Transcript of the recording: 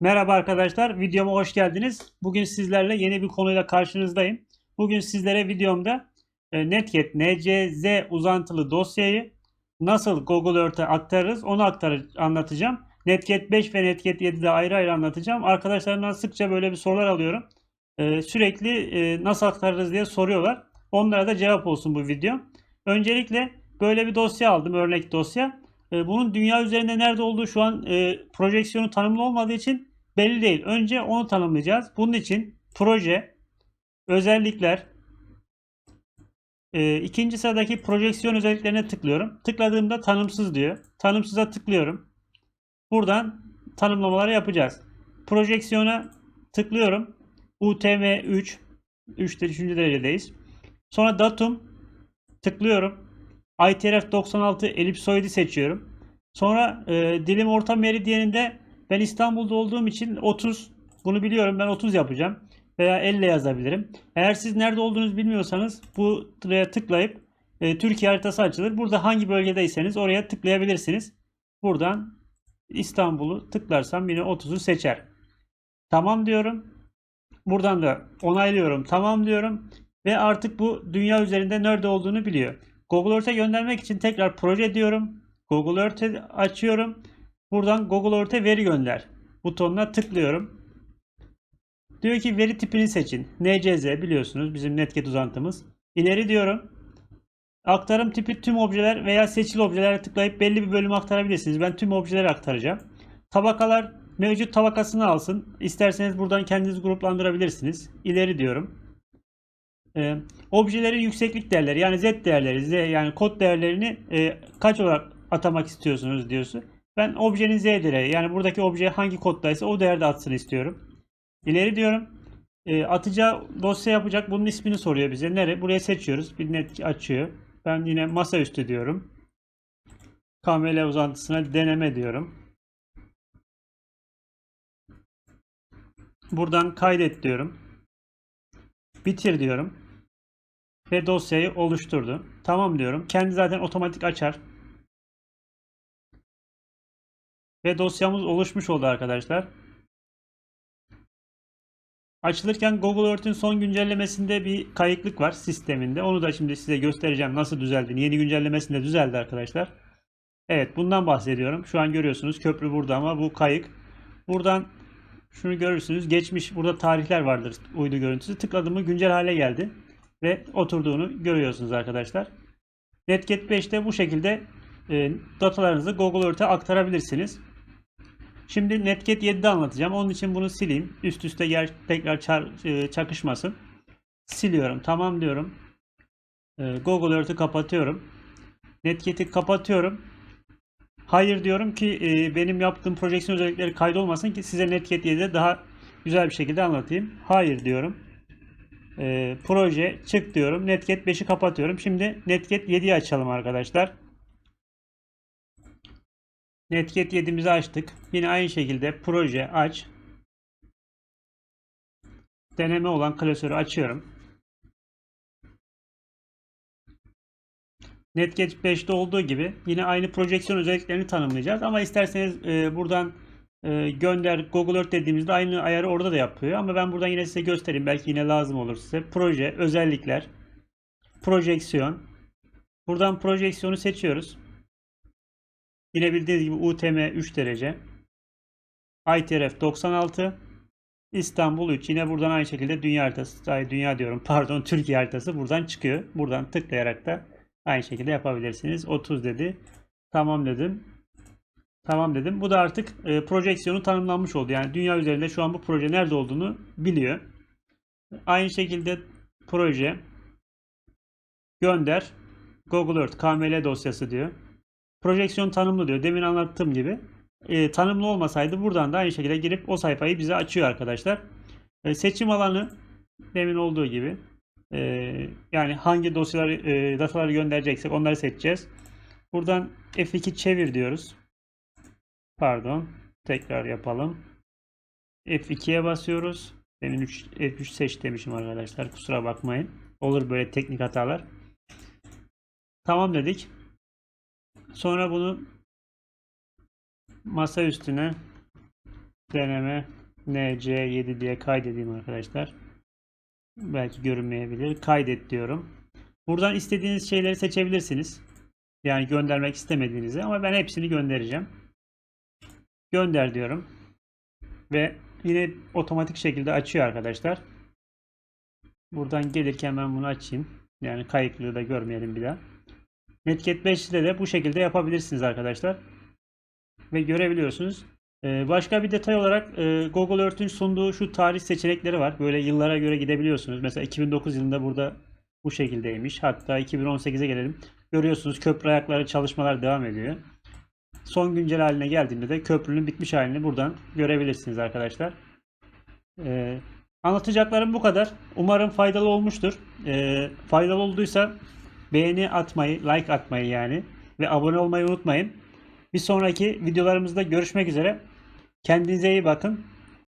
Merhaba arkadaşlar, videoma hoş geldiniz. Bugün sizlerle yeni bir konuyla karşınızdayım. Bugün sizlere videomda e, Netcat NCZ uzantılı dosyayı nasıl Google Earth'e aktarırız onu aktar anlatacağım. Netcat 5 ve Netcat 7'de ayrı ayrı anlatacağım. Arkadaşlarımdan sıkça böyle bir sorular alıyorum. E, Sürekli e, nasıl aktarırız diye soruyorlar. Onlara da cevap olsun bu video. Öncelikle böyle bir dosya aldım, örnek dosya. E, Bunun dünya üzerinde nerede olduğu şu an e, projeksiyonu tanımlı olmadığı için belli değil. Önce onu tanımlayacağız. Bunun için proje, özellikler, e, ikinci sıradaki projeksiyon özelliklerine tıklıyorum. Tıkladığımda tanımsız diyor. Tanımsıza tıklıyorum. Buradan tanımlamaları yapacağız. Projeksiyona tıklıyorum. UTM 3. 3'te 3. derecedeyiz. Sonra datum tıklıyorum. ITRF 96 elipsoidi seçiyorum. Sonra e, dilim orta meridyeninde ben İstanbul'da olduğum için 30 bunu biliyorum ben 30 yapacağım. Veya 50 yazabilirim. Eğer siz nerede olduğunuzu bilmiyorsanız buraya tıklayıp e, Türkiye haritası açılır. Burada hangi bölgedeyseniz oraya tıklayabilirsiniz. Buradan İstanbul'u tıklarsam yine 30'u seçer. Tamam diyorum. Buradan da onaylıyorum. Tamam diyorum. Ve artık bu dünya üzerinde nerede olduğunu biliyor. Google Earth'e göndermek için tekrar proje diyorum. Google Earth'e açıyorum. Buradan Google Earth'e veri gönder butonuna tıklıyorum. Diyor ki veri tipini seçin. NCZ biliyorsunuz bizim Netcat uzantımız. İleri diyorum. Aktarım tipi tüm objeler veya seçili objelere tıklayıp belli bir bölümü aktarabilirsiniz. Ben tüm objeleri aktaracağım. Tabakalar mevcut tabakasını alsın. İsterseniz buradan kendiniz gruplandırabilirsiniz. İleri diyorum. Ee, objelerin yükseklik değerleri yani z değerleri, z yani kod değerlerini e, kaç olarak atamak istiyorsunuz diyorsun. Ben objenin z değeri yani buradaki obje hangi koddaysa o değerde atsın istiyorum. İleri diyorum. E, atacağı dosya yapacak bunun ismini soruyor bize. Nere? Buraya seçiyoruz. Bir net açıyor. Ben yine masaüstü diyorum. KML uzantısına deneme diyorum. Buradan kaydet diyorum. Bitir diyorum. Ve dosyayı oluşturdu. Tamam diyorum. Kendi zaten otomatik açar. Ve dosyamız oluşmuş oldu arkadaşlar. Açılırken Google Earth'ün son güncellemesinde bir kayıklık var sisteminde. Onu da şimdi size göstereceğim nasıl düzeldi. Yeni güncellemesinde düzeldi arkadaşlar. Evet bundan bahsediyorum. Şu an görüyorsunuz köprü burada ama bu kayık. Buradan şunu görürsünüz. Geçmiş burada tarihler vardır uydu görüntüsü. Tıkladığımı güncel hale geldi. Ve oturduğunu görüyorsunuz arkadaşlar. Netcat 5'te bu şekilde e, datalarınızı Google Earth'e aktarabilirsiniz. Şimdi Netcat 7'de anlatacağım. Onun için bunu sileyim. Üst üste yer, tekrar çar, e, çakışmasın. Siliyorum. Tamam diyorum. E, Google Earth'ü kapatıyorum. Netcat'i kapatıyorum. Hayır diyorum ki e, benim yaptığım projeksiyon özellikleri kaydolmasın ki size Netcat 7'de daha güzel bir şekilde anlatayım. Hayır diyorum. E, proje çık diyorum. Netcat 5'i kapatıyorum. Şimdi Netcat 7'yi açalım arkadaşlar. Netcat 7'mizi açtık. Yine aynı şekilde proje aç. Deneme olan klasörü açıyorum. Netcat 5'te olduğu gibi yine aynı projeksiyon özelliklerini tanımlayacağız. Ama isterseniz e, buradan e, gönder Google Earth dediğimizde aynı ayarı orada da yapıyor. Ama ben buradan yine size göstereyim. Belki yine lazım olur size. Proje, özellikler, projeksiyon. Buradan projeksiyonu seçiyoruz. Yine bildiğiniz gibi UTM 3 derece. ITRF 96. İstanbul 3. Yine buradan aynı şekilde dünya haritası, ay dünya diyorum pardon Türkiye haritası buradan çıkıyor. Buradan tıklayarak da aynı şekilde yapabilirsiniz. 30 dedi. Tamam dedim. Tamam dedim. Bu da artık e, projeksiyonu tanımlanmış oldu. Yani dünya üzerinde şu an bu proje nerede olduğunu biliyor. Aynı şekilde proje gönder Google Earth KML dosyası diyor. Projeksiyon tanımlı diyor. Demin anlattığım gibi. E, tanımlı olmasaydı buradan da aynı şekilde girip o sayfayı bize açıyor arkadaşlar. E, seçim alanı demin olduğu gibi. E, yani hangi dosyaları, e, dataları göndereceksek onları seçeceğiz. Buradan F2 çevir diyoruz. Pardon. Tekrar yapalım. F2'ye basıyoruz. Demin 3, F3 seç demişim arkadaşlar. Kusura bakmayın. Olur böyle teknik hatalar. Tamam dedik. Sonra bunu masa üstüne deneme NC7 diye kaydedeyim arkadaşlar. Belki görünmeyebilir. Kaydet diyorum. Buradan istediğiniz şeyleri seçebilirsiniz. Yani göndermek istemediğinizi ama ben hepsini göndereceğim. Gönder diyorum. Ve yine otomatik şekilde açıyor arkadaşlar. Buradan gelirken ben bunu açayım. Yani kayıklığı da görmeyelim bir daha. Netcat 5 ile de bu şekilde yapabilirsiniz arkadaşlar. Ve görebiliyorsunuz. Ee, başka bir detay olarak e, Google Earth'ün sunduğu şu tarih seçenekleri var. Böyle yıllara göre gidebiliyorsunuz. Mesela 2009 yılında burada bu şekildeymiş. Hatta 2018'e gelelim. Görüyorsunuz köprü ayakları çalışmalar devam ediyor. Son güncel haline geldiğinde de köprünün bitmiş halini buradan görebilirsiniz arkadaşlar. Ee, anlatacaklarım bu kadar. Umarım faydalı olmuştur. Ee, faydalı olduysa beğeni atmayı, like atmayı yani ve abone olmayı unutmayın. Bir sonraki videolarımızda görüşmek üzere. Kendinize iyi bakın.